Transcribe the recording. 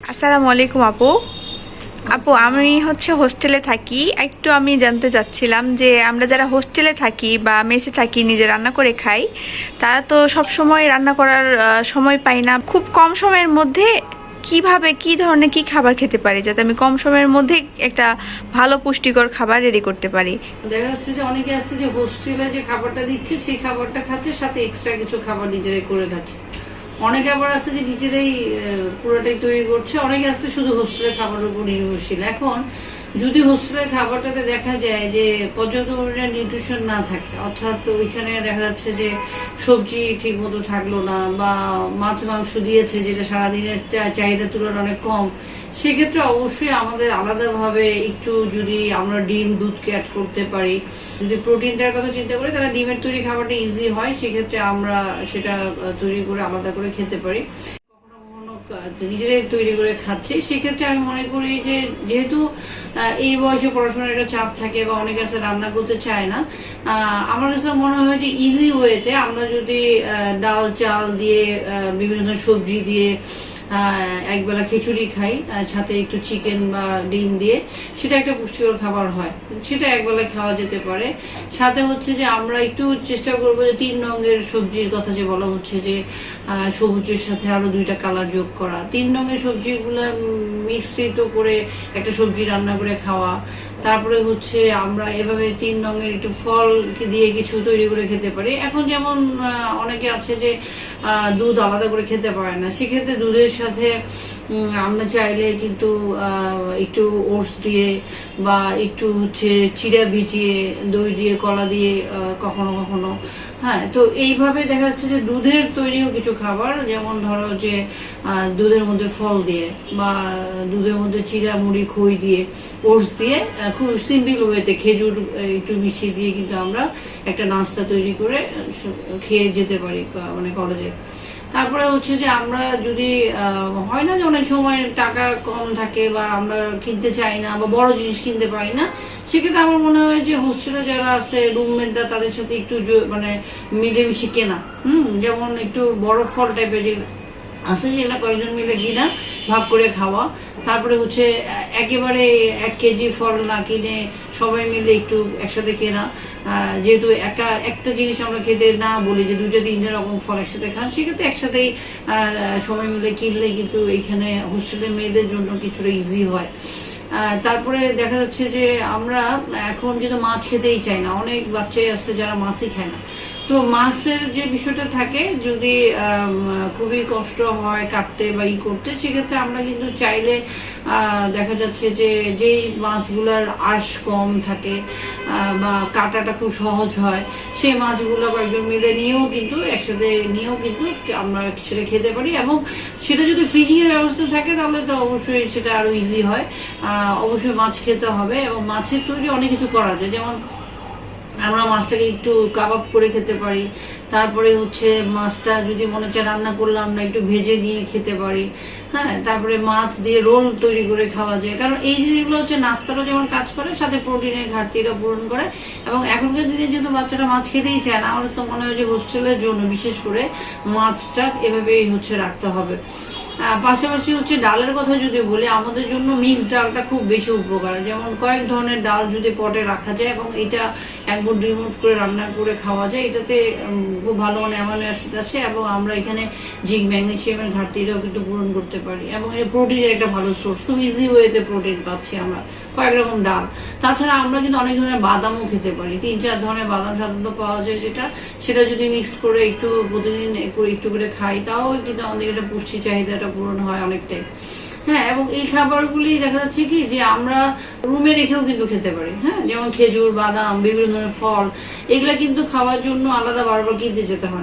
আসসালামু আলাইকুম আপু। আপু, আমি হচ্ছে হোস্টেলে থাকি। একটু আমি জানতে চাচ্ছিলাম যে আমরা যারা হোস্টেলে থাকি বা মেসে থাকি, নিজে রান্না করে খাই, তারা তো সব সময় রান্না করার সময় পাই না। খুব কম সময়ের মধ্যে কীভাবে, কি ধরনের, কি খাবার খেতে পারি, যাতে আমি কম সময়ের মধ্যে একটা ভালো পুষ্টিকর খাবার রেডি করতে পারি? দেখা যাচ্ছে যে অনেকে আছে যে হোস্টেলে যে খাবারটা দিচ্ছে, সেই খাবারটা খাচ্ছে, সাথে এক্সট্রা কিছু খাবার নিজেরাই করে খাচ্ছে। অনেকে আবার আছে যে নিজেরাই পুরোটাই তৈরি করছে। অনেকে আছে শুধু হোস্টেলের খাবারের উপর নির্ভরশীল। এখন যদি হোস্টেলের খাবারটাতে দেখা যায় যে পর্যাপ্ত পরিমাণে নিউট্রিশন না থাকে, অর্থাৎ ওইখানে দেখা যাচ্ছে যে সবজি ঠিক মতো থাকল না বা মাছ, মাংস দিয়েছে যেটা সারাদিনের চা- চাহিদার তুলনায় অনেক কম, সেক্ষেত্রে অবশ্যই আমাদের আলাদাভাবে একটু যদি আমরা ডিম দুধকে অ্যাড করতে পারি, যদি প্রোটিনটার কথা চিন্তা করি, তাহলে ডিমের তৈরি খাবারটা ইজি হয়, সেক্ষেত্রে আমরা সেটা তৈরি করে আলাদা করে খেতে পারি। নিজেরাই তৈরি করে খাচ্ছি। সেক্ষেত্রে আমি মনে করি যে, যেহেতু এই বয়সে পড়াশোনার একটা চাপ থাকে বা অনেকে কাছে রান্না করতে চায় না আমার কাছে মনে হয় যে ইজি ওয়েতে আমরা যদি ডাল, চাল দিয়ে বিভিন্ন ধরনের সবজি দিয়ে একবেলা খিচুড়ি খাই সাথে একটু চিকেন বা ডিম দিয়ে। সেটা একটা পুষ্টিকর খাবার হয়। সেটা একবেলা খাওয়া যেতে পারে। সাথে হচ্ছে যে আমরা একটু চেষ্টা করব যে তিন রঙের সবজির কথা যে বলা হচ্ছে যে সবুজের সাথে আরও দুইটা কালার যোগ করা। তিন রঙের সবজিগুলো মিশ্রিত করে একটা সবজি রান্না করে খাওয়া। তারপরে হচ্ছে আমরা এভাবে তিন রঙের একটু ফল দিয়ে কিছু তৈরি করে খেতে পারি। এখন যেমন অনেকে আছে যে দুধ আলাদা করে খেতে পারে না। সেক্ষেত্রে দুধের সাথে আমরা চাইলে কিন্তু একটু ওটস দিয়ে বা একটু হচ্ছে চিড়া ভিজিয়ে, দই দিয়ে, কলা দিয়ে কখনো কখনো। হ্যাঁ তো এইভাবে দেখা যাচ্ছে যে দুধের তৈরিও কিছু খাবার, যেমন ধরো যে দুধের মধ্যে ফল দিয়ে বা দুধের মধ্যে চিড়া, মুড়ি, খই দিয়ে, ওটস দিয়ে খুব সিম্পল ওয়েতে খেজুর, একটু মিশিয়ে দিয়ে কিন্তু আমরা একটা নাস্তা তৈরি করে খেয়ে যেতে পারি মানে কলেজে। তারপরে হচ্ছে যে আমরা যদি হয় না যে অনেক সময় টাকা কম থাকে বা আমরা কিনতে চাই না বা বড় জিনিস কিনতে পারি না, সেক্ষেত্রে আমার মনে হয় যে হোস্টেলে যারা আছে, রুমমেটরা তাদের সাথে একটু মানে মিলেমিশে কেনা। হুম, যেমন একটু বড় ফল টাইপের যে আছে সেটা কয়েকজন মিলে কিনা, ভাগ করে খাওয়া। তারপরে হচ্ছে একেবারে এক কেজি ফল না কিনে সবাই মিলে একটু একসাথে কেনা। যেহেতু একটা একটা জিনিস আমরা খেতে না বলি যে দুটো তিনটে রকম ফল একসাথে খান, সেক্ষেত্রে একসাথেই সবাই মিলে কিনলে কিন্তু এইখানে হোস্টেলের মেয়েদের জন্য কিছুটা ইজি হয়। তারপরে দেখা যাচ্ছে যে আমরা এখন কিন্তু মাছ খেতেই চাই না। অনেক বাচ্চাই আসছে যারা মাছই খায় না। তো মাছের যে বিষয়টা থাকে, যদি খুবই কষ্ট হয় কাটতে বা ই করতে, সেক্ষেত্রে আমরা কিন্তু চাইলে দেখা যাচ্ছে যে, যেই মাছগুলোর আঁশ কম থাকে বা কাটাটা খুব সহজ হয়, সেই মাছগুলো কয়েকজন মিলে নিয়েও কিন্তু, একসাথে নিয়েও কিন্তু আমরা সেটা খেতে পারি এবং সেটা যদি ফ্রিজিং এর ব্যবস্থা থাকে, তাহলে তো অবশ্যই সেটা আরও ইজি হয়। অবশ্যই মাছ খেতে হবে এবং মাছের তৈরি অনেক কিছু করা যায়। যেমন আমরা মাছটাকে একটু কাবাব করে খেতে পারি। তারপরে হচ্ছে মাছটা যদি মনে হচ্ছে রান্না করলাম না, একটু ভেজে নিয়ে খেতে পারি। হ্যাঁ তারপরে মাছ দিয়ে রোল তৈরি করে খাওয়া যায়। কারণ এই জিনিসগুলো হচ্ছে নাস্তারও যেমন কাজ করে, সাথে প্রোটিনের ঘাটতিটা পূরণ করে। এবং এখনকার দিনে যেহেতু বাচ্চারা মাছ খেতেই চায় না আমার তো মনে হয় যে হোস্টেলের জন্য বিশেষ করে মাছটা এভাবেই হচ্ছে রাখতে হবে। পাশাপাশি হচ্ছে ডালের কথা যদি বলি, আমাদের জন্য মিক্স ডালটা খুব বেশি উপকার। যেমন কয়েক ধরনের ডাল যদি পটে রাখা যায় এবং এটা এক মুঠ দুই মুঠ করে রান্না করে খাওয়া যায়, এটাতে খুব ভালো মানে অ্যামাইনো অ্যাসিড আছে এবং আমরা এখানে জিঙ্ক ম্যাগনেসিয়ামের ঘাটতিটাও কিন্তু পূরণ করতে পারি এবং এর প্রোটিনের একটা ভালো সোর্স খুব ইজি ওয়েতে প্রোটিন পাচ্ছি আমরা, কয়েক রকম ডাল। তাছাড়া আমরা কিন্তু অনেক ধরনের বাদামও খেতে পারি। তিন, চার ধরনের বাদাম সাধারণত পাওয়া যায় যেটা, সেটা যদি মিক্সড করে একটু প্রতিদিন একটু করে খাই, তাও কিন্তু আমাদের একটা পুষ্টি চাহিদাটা পূরণ হয় অনেকটাই। হ্যাঁ এবং এই খাবারগুলি দেখা যাচ্ছে কি যে আমরা রুমে রেখেও কিন্তু খেতে পারি। হ্যাঁ যেমন খেজুর, বাদাম, বিভিন্ন ধরনের ফল, এগুলো কিন্তু খাওয়ার জন্য আলাদা বারবার কিনতে যেতে হয়